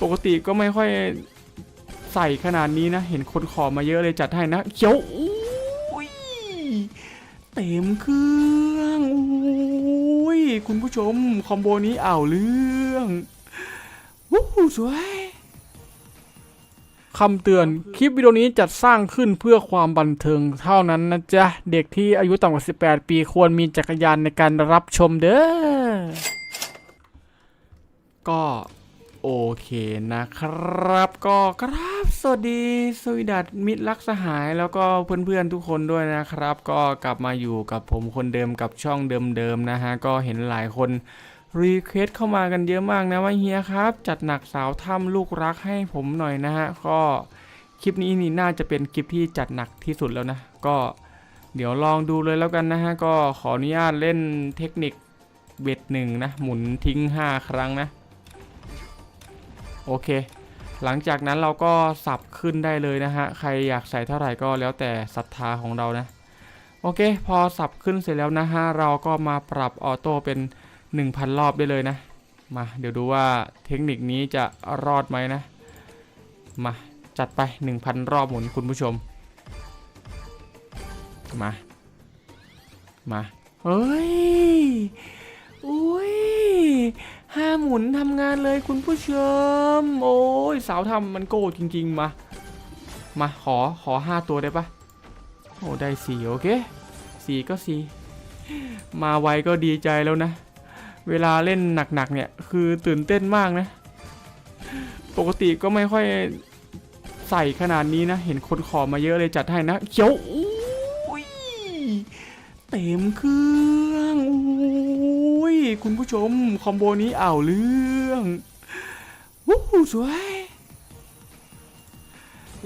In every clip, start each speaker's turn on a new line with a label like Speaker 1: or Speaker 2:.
Speaker 1: ปกติก็ไม่ค่อยใส่ขนาดนี้นะ เห็นคนขอมาเยอะเลยจัดให้นะเขียวอุ้ยเต็มเครื่องอุ้ยคุณผู้ชมคอมโบนี้อ่าวเรื่องวู้หูสวยคำเตือนคลิปวิดีโอนี้จัดสร้างขึ้นเพื่อความบันเทิงเท่านั้นนะจ๊ะ เด็กที่อายุต่ำกว่า 18 ปีควรมีจักรยานในการรับชมเด้อก็ โอเคนะครับ ก็ครับสวัสดีสวีดัตมิตรรักสหายแล้วก็เพื่อนๆทุกคนด้วยนะครับ ก็กลับมาอยู่กับผมคนเดิมกับช่องเดิมๆนะฮะ ก็เห็นหลายคนรีเควสเข้ามากันเยอะมากนะว่าเฮียครับ จัดหนักสาวถ้ำลูกรักให้ผมหน่อยนะฮะ ก็คลิปนี้นี่น่าจะเป็นคลิปที่จัดหนักที่สุดแล้วนะ ก็เดี๋ยวลองดูเลยแล้วกันนะฮะ ก็ขออนุญาตเล่นเทคนิคเบ็ดหนึ่งนะ หมุนทิ้ง 5 ครั้งนะ โอเค หลังจากนั้นเราก็สับขึ้นได้เลยนะฮะ ใครอยากใส่เท่าไหร่ก็แล้วแต่ศรัทธาของเรานะ โอเค พอสับขึ้นเสร็จแล้วนะฮะ เราก็มาปรับออโต้เป็น 1,000 รอบได้เลยนะ มา เดี๋ยวดูว่าเทคนิคนี้จะรอดไหมนะ มา จัดไป 1,000 รอบหมุนคุณผู้ชม มา มา เฮ้ยอุ้ มุนทำงานเลยคุณผู้ชม โอ้ยสาวทำมันโก้จริง ๆ มา มาขอขอห้าตัวได้ปะโอ้ได้สี่โอเคสี่ก็สี่มาไวก็ดีใจแล้วนะ เวลาเล่นหนัก ๆ เนี่ย คือตื่นเต้นมากนะ ปกติก็ไม่ค่อยใส่ขนาดนี้นะ เห็นคนขอมาเยอะเลยจัดให้นะ เขียวอุ้ยเต็มคือ คุณผู้ชม คอมโบนี้อ่าวเรื่องวู้หูสวย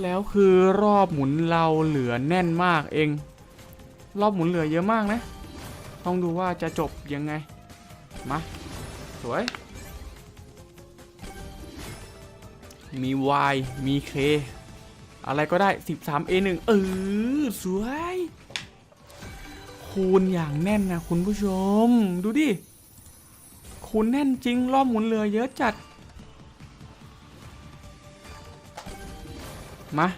Speaker 1: แล้วคือรอบหมุนเราเหลือแน่นมากเอง รอบหมุนเหลือเยอะมากนะ ต้องดูว่าจะจบยังไง มา สวย มี Y มี K อะไรก็ได้ 13 A1 เออสวยคูณอย่างแน่นนะคุณผู้ชม ดูดิ คูณแน่นจริง รอบหมุนเรือเยอะจัด มา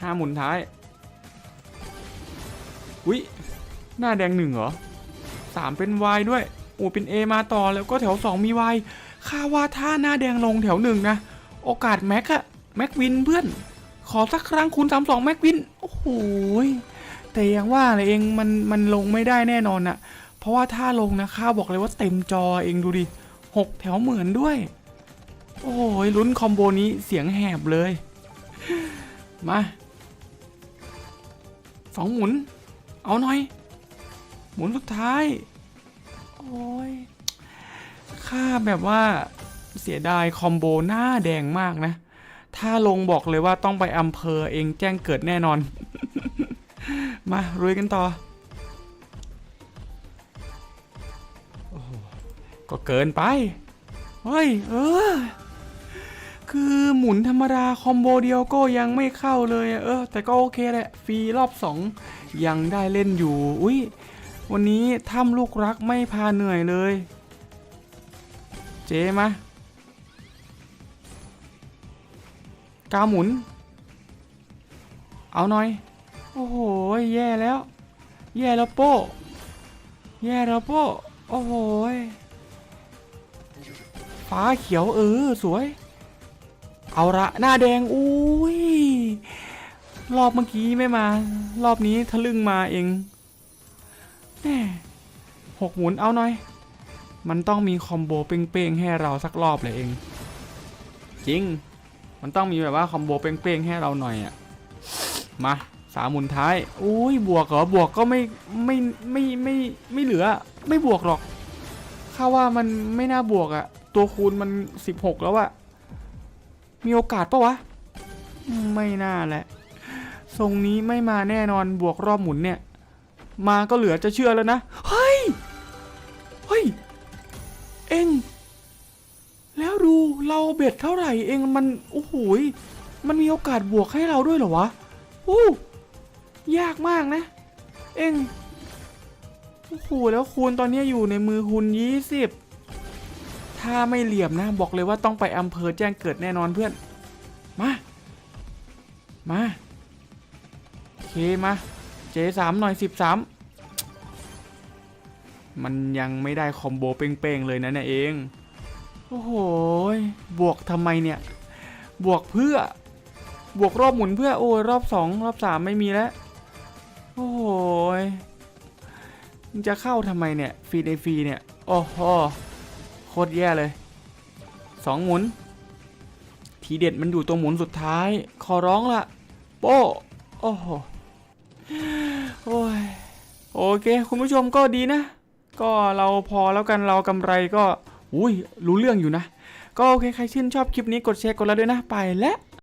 Speaker 1: ห้าหมุนท้าย อุ๊ยหน้าแดงหนึ่งเหรอสามเป็น Y ด้วยโอ้เป็น A มาต่อแล้วก็แถว2มี Y ค่าว่าถ้าหน้าแดงลงแถวหนึ่งนะ โอกาสแม็กอะแม็กวินเพื่อน ขอสักครั้งคูณ32แม็กวิน โอ้โหแต่ยังว่าเลยเองมันมันลงไม่ได้แน่นอนอะ ราะว่าถ้าลงนะข้าบอกเลยว่าเต็มจอเองดูดิหกแถวเหมือนด้วย โอ้ยลุ้นคอมโบนี้เสียงแหบเลย มาสองหมุน เอาหน่อย หมุนสุดท้าย โอ้ยข้าแบบว่าเสียดายคอมโบหน้าแดงมากนะ ถ้าลงบอกเลยว่าต้องไปอำเภอเองแจ้งเกิดแน่นอน มารุยกันต่อ ก็เกินไป เฮ้ย เออ คือหมุนธรรมดาคอมโบเดียวก็ยังไม่เข้าเลยเออ แต่ก็โอเคแหละ ฟรีรอบสองยังได้เล่นอยู่ อุ้ย วันนี้ถ้ำลูกรักไม่พาเหนื่อยเลย เจมากาวหมุน เอาหน่อย โอ้โห แย่แล้ว แย่แล้วโป้ แย่แล้วโป้ โอ้โหฟ้าเขียวเออสวย เอาละหน้าแดงอุ้ยรอบเมื่อกี้ไม่มา รอบนี้ทะลึ่งมาเองแหม่หกหมุนเอาหน่อย มันต้องมีคอมโบเป้งๆให้เราสักรอบเลยเอง จริง มันต้องมีแบบว่าคอมโบเป้งๆให้เราหน่อยอะมาามหมุนท้ายอุ้ยบวกเหรอบวกก็ไม่ไม่ไม่ไม่ไม่เหลือ ไม่บวกหรอกข้าว่ามันไม่น่าบวกอะตัวคูณมันสิบหกแล้วอะมีโอกาสปะวะ ไม่น่าแหละทรงนี้ไม่มาแน่นอนบวกรอบหมุนเนี่ย มาก็เหลือจะเชื่อแล้วนะเฮ้ยเฮ้ยเอ็งแล้วดูเราเบ็ดเท่าไหร่เองมันโอ้โหยมันมีโอกาสบวกให้เราด้วยเหรอวะ โอ้ ยากมากนะ เองโอ้โหแล้วคูณตอนนี้อยู่ในมือคุณยี่สิบถ้าไม่เหลี่ยมนะบอกเลยว่าต้องไปอำเภอแจ้งเกิดแน่นอนเพื่อน มา มาโอเคมาเจสามหน่อยสิบสามมันยังไม่ได้คอมโบเป้งๆเลยนะเนี่ยเอง โอ้โห บวกทำไมเนี่ย บวกเพื่อ บวกรอบหมุนเพื่อโอ้ยรอบสองรอบสามไม่มีแล้ว โอ้ยมันจะเข้าทำไมเนี่ยฟรีในฟรีเนี่ย โอ้โหโคตรแย่เลยสองหมุน ทีเด็ดมันอยู่ตัวหมุนสุดท้าย ขอร้องละโป้โอ้โหโอ้ยโอเค คุณผู้ชมก็ดีนะ ก็เราพอแล้วกันเรากำไรก็ อุ้ยรู้เรื่องอยู่นะ ก็โอเค ใครชื่นชอบคลิปนี้กดแชร์กดไลค์ด้วยนะไปแล้ว